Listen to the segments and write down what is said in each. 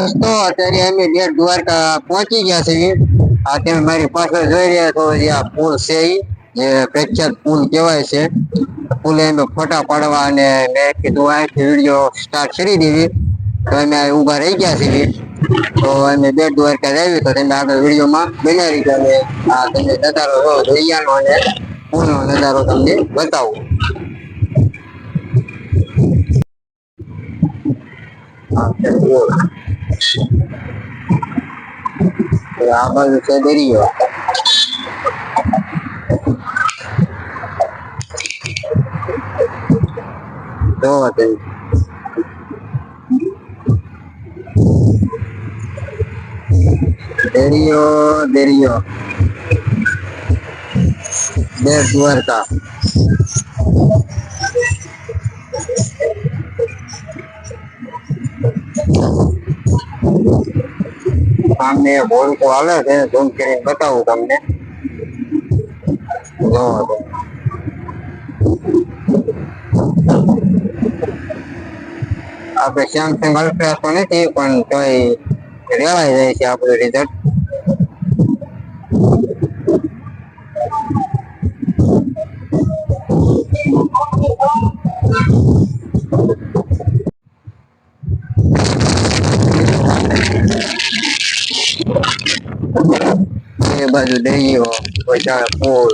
દોસ્તો અત્યારે અમે બેટ દ્વારકા પહોંચી ગયા છીએ. આ તમે મારી પાછળ જોઈ રહ્યા છો જે આ પુલ છે જે પ્રખ્યાત પુલ કહેવાય છે. પુલે અમે ફોટા પાડવા અને મેં કીધું અહીંથી વીડિયો સ્ટાર્ટ કરી દેવી. તો અમે ઊભા રહી ગયા છીએ. તો અમે બેટ દ્વારકા આવી તો તમે આગળ વિડીયોમાં બનાવી ગયા આ તમે નજારો જો દરિયાનો અને પુલનો નજારો તમને બતાવું. આ. તો બાજુ છે દરિયો જોવો તમે દરિયો દરિયો બેટ દ્વારકા સામે ભોળકો હાલે છે ઝૂમ કરીને બતાવું તમને. આપણે સેમસંગ અલ્ટ્રા તો નથી પણ તોય રેવાય જાય છે આપણું રિઝલ્ટ એ બાજુ દરિયો પછી ફૂલ.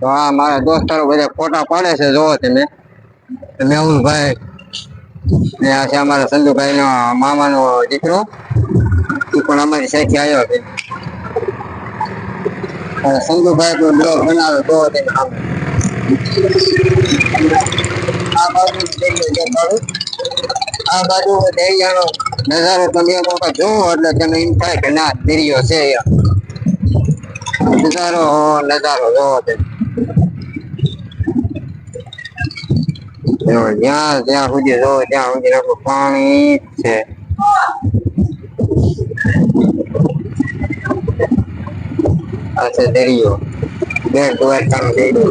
તો આ મારા દોસ્તારો બધા ફોટા પાડે છે જોવો તમે. મેહુલભાઈ ને આ છે અમારા સંજુભાઈ નો મામાનો દીકરો. એ પણ અમારી સાથે આવ્યો છે. સંધુભાઈ પણ બ્લોગ બનાવે તો તેને. આ બાજુ આ બાજુ દરિયાનો નજારો તમે એક વખત જોવો, એટલે તમે એમ થાય કે ના, દરિયો છે નજારો નજારો જોવો જો, જ્યાં ત્યાં સુધી જોવો ત્યાં સુધી આખું પાણી છે. આ છે દરિયો. બેટ દ્વારકાનો દરિયો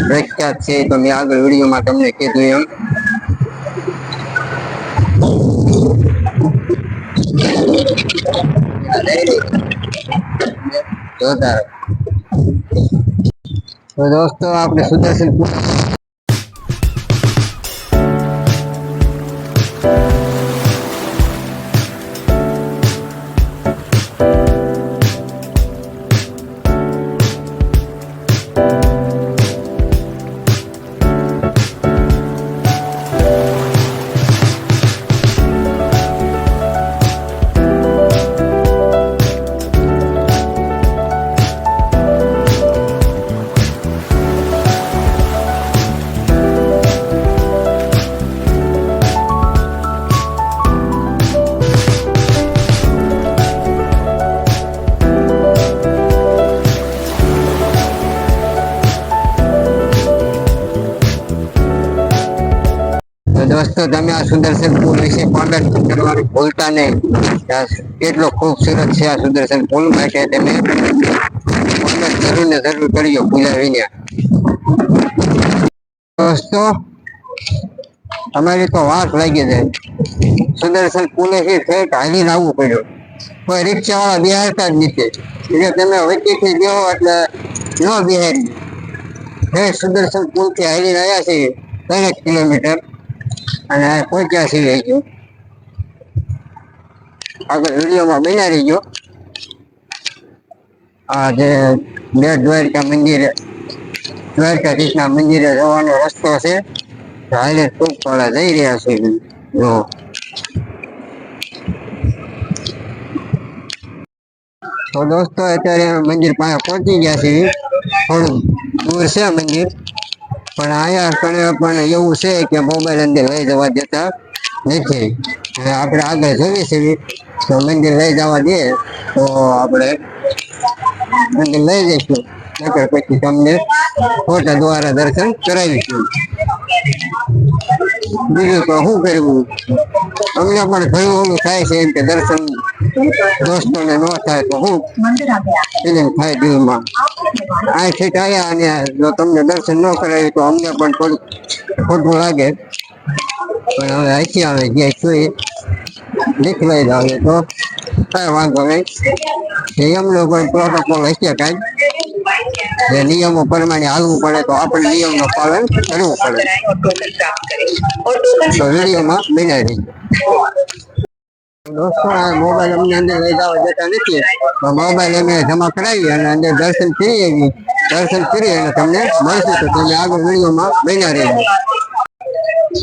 પ્રખ્યાત છે તો મેં આગળ વિડીયોમાં તમને કીધું એમ. જોતા તો દોસ્તો આપણે સુદર્શન દોસ્તો, તમે આ સુદર્શન પુલ વિશે કોમેન્ટ કરવાનું ભૂલતા નહીં. કેટલો ખૂબસૂરત છે આ સુદર્શન પુલ માટે તમે કોમેન્ટ જરૂર ને જરૂર કરજો પૂજા વિના. દોસ્તો, અમારી તો વાત લાગી જાય. સુદર્શન પુલે ઠેઠ હાલીને આવવું પડ્યું. કોઈ રિક્ષા વાળા બિહારતા જ નીચે એટલે તમે વચ્ચેથી ગયો એટલે ન બિહારી હે, સુદર્શન પુલથી હાલીને આવ્યા છીએ. ત્રણેક કિલોમીટર. અને પહોંચ્યા છીએ હજુ આગળ વિડીયોમાં બના રહીજો. આ જે બેટ દ્વારકા મંદિરે, દ્વારકાધીશના મંદિરે જવાનો રસ્તો છે. હાલે ટૂંક વાળા જઈ રહ્યા છે. જો. તો દોસ્તો, અત્યારે મંદિર પાસે પહોંચી ગયા છે થોડું દૂર છે મંદિર. પણ અહીંયા કણે પણ એવું છે કે મોબાઈલ અંદર લઈ જવા દેતા નથી. આપણે આગળ જોઈએ છીએ તો મંદિર લઈ જવા દે તો આપણે મંદિર લઈ જઈશું. નકર પછી તમને ફોટા દ્વારા દર્શન કરાવીશું બીજું તો શું કરવું? અમને પણ ઘણું ઓલું થાય છે એમ કે દર્શન દોસ્તોને ન થાય તો શું? ફિલિંગ થાય દિલમાં. આ ઠેઠ આયા અને જો તમને દર્શન ન કરાવ્યું તો અમને પણ થોડું ખોટું લાગે. પણ હવે અહીંથી આવે ગયા છીએ નીકળાઈ જ તો. કઈ વાંધો નહીં. એમનો પણ પ્રોટોકોલ હશે કાંઈ. જે નિયમો પ્રમાણે હાલવું પડે તો આપણે નિયમ નિયમનો પાલન કરવું પડે. તો વિડીયોમાં બિના રહી દોસ્તો, આ મોબાઈલ અમને અંદર લઈ જવા જતા નથી. પણ મોબાઈલ અમે જમા કરાવી અને અંદર દર્શન કરી આવી દર્શન કરી અને તમને મળશે તો તમે આગળ વિડીયોમાં બન્યા રહી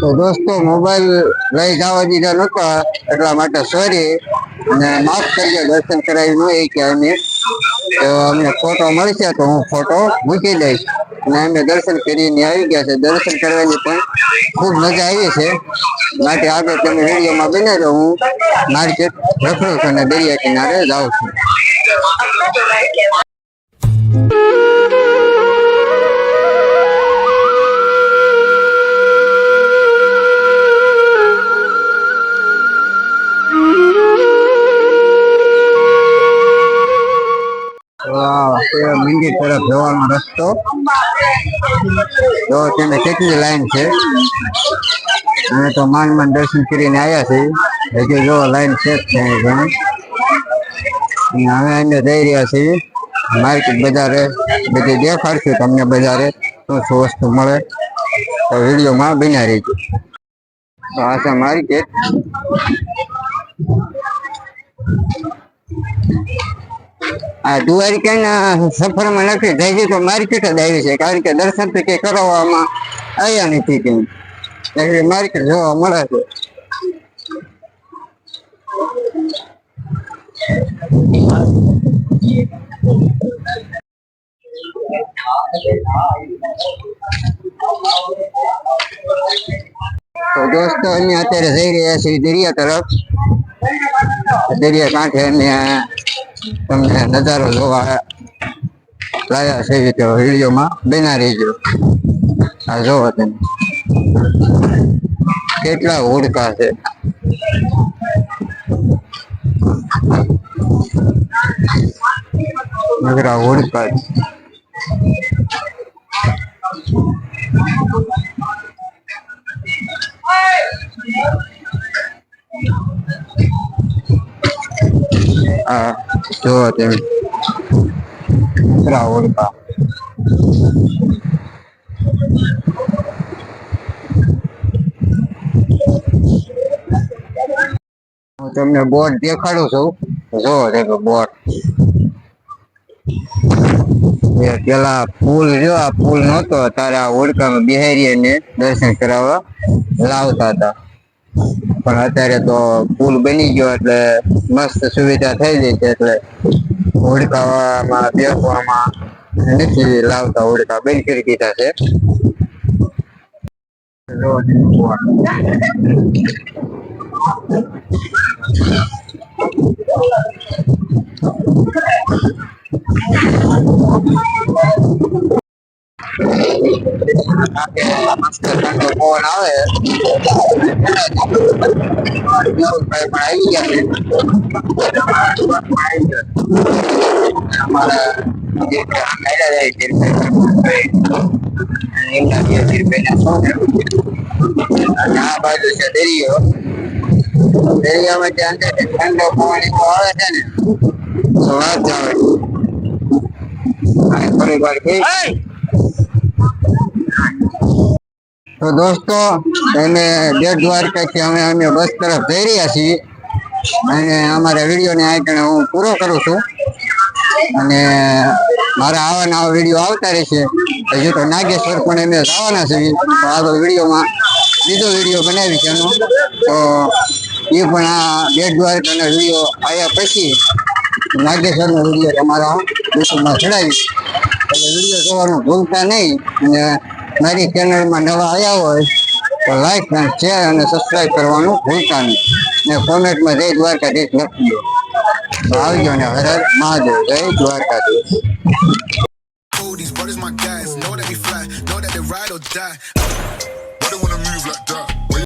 તો દોસ્તો, મોબાઈલ લઈ જવા દીધા નહોતા, એટલા માટે સોરી. અને માફ કરજો, દર્શન કરાવી ન કે અમે તો અમને ફોટો મળી છે તો હું ફોટો મૂકી દઈશ અને અમે દર્શન કરીને આવી ગયા છે. દર્શન કરવાની પણ ખૂબ મજા આવી છે. માટે આગળ તમે વિડીયોમાં તો હું માર્કેટ રખડું છું અને દરિયા કિનારે જાઉં છું. મંદિર તરફ જવાનો રસ્તો. જો તેને કેટલી લાઈન છે? અમે તો માન માન દર્શન કરીને આવ્યા છીએ. હજી જો લાઈન છે જ છે અહીં ઘણી. અને અમે અંદર જઈ રહ્યા છીએ. માર્કેટ બજારે બધી દેખાડશું તમને બજારે શું શું વસ્તુ મળે. તો વિડીયોમાં બન્યા રહીજો. તો આ છે માર્કેટ. આ દ્વારિકાના સફરમાં નથી થઈ ગઈ તો માર્કેટ જ આવી છે, કારણ કે દર્શન તો કે કરાવવામાં આવ્યા નથી કઈ એટલે માર્કેટ જોવા મળે છે. તો દોસ્તો, અમે અત્યારે જઈ રહ્યા છીએ દરિયા તરફ. દરિયા કાંઠે અમે તમને નજારો જોવા લાયા છે તો વિડીયોમાં બના રહીજો. આ જોવો તમે. કેટલા હોડકા છે. નગરા હોડકા છે. આ જોવો તમે નગરા હોડકા હું તમને બોર્ડ દેખાડું છું. જો તમે બોર્ડ પેલા પુલ જો આ પુલ નહોતો. તારે આ બિહારી બિહારીને દર્શન કરાવવા લાવતા હતા. પણ અત્યારે તો પુલ બની ગયો એટલે મસ્ત સુવિધા થઈ ગઈ છે એટલે હોડકામાં બેસવામાં નથી લાવતા હોડકા બંધ કરી દીધા છે. જો તમે board. મસ્ત ઠંડો પવન આવે મેહુલભાઈ પણ આવી ગયા છે આવી ગયા. અમારા જે આયલા જાય છે એમના બે ધીરભાઈના છોકરા અને આ બાજુ છે દરિયો દરિયામાં જે અંદર ઠંડો પવન એવો આવે છે ને તો વાત તો દોસ્તો અમે બેટ દ્વારકાથી અમે અમે બસ તરફ જઈ રહ્યા છીએ. અને અમારા વિડીયોને આ કણે હું પૂરો કરું છું. અને મારા આવા નવા વીડિયો આવતા રહેશે હજુ તો નાગેશ્વર પણ અમે જવાના છીએ. તો આગળ વિડીયોમાં બીજો વીડિયો બનાવી છે એનો. તો એ પણ આ બેટ દ્વારકાનો વીડિયો આવ્યા પછી નાગેશ્વરનો વીડિયો તમારા યુટ્યુબમાં ચડાવીશ. એટલે વીડિયો જોવાનું ભૂલતા નહીં. અને મારી ચેનલમાં નવા આવ્યા હોય તો લાઈક અને શેર અને સબસ્ક્રાઈબ કરવાનું ભૂલતા નહીં ને કોમેન્ટમાં જય દ્વારકાધીશ લખી દો આવજો ને હર હર મહાદેવ જય Dwarkadhish these brothers my guys. Know that we fly, know that they ride or die.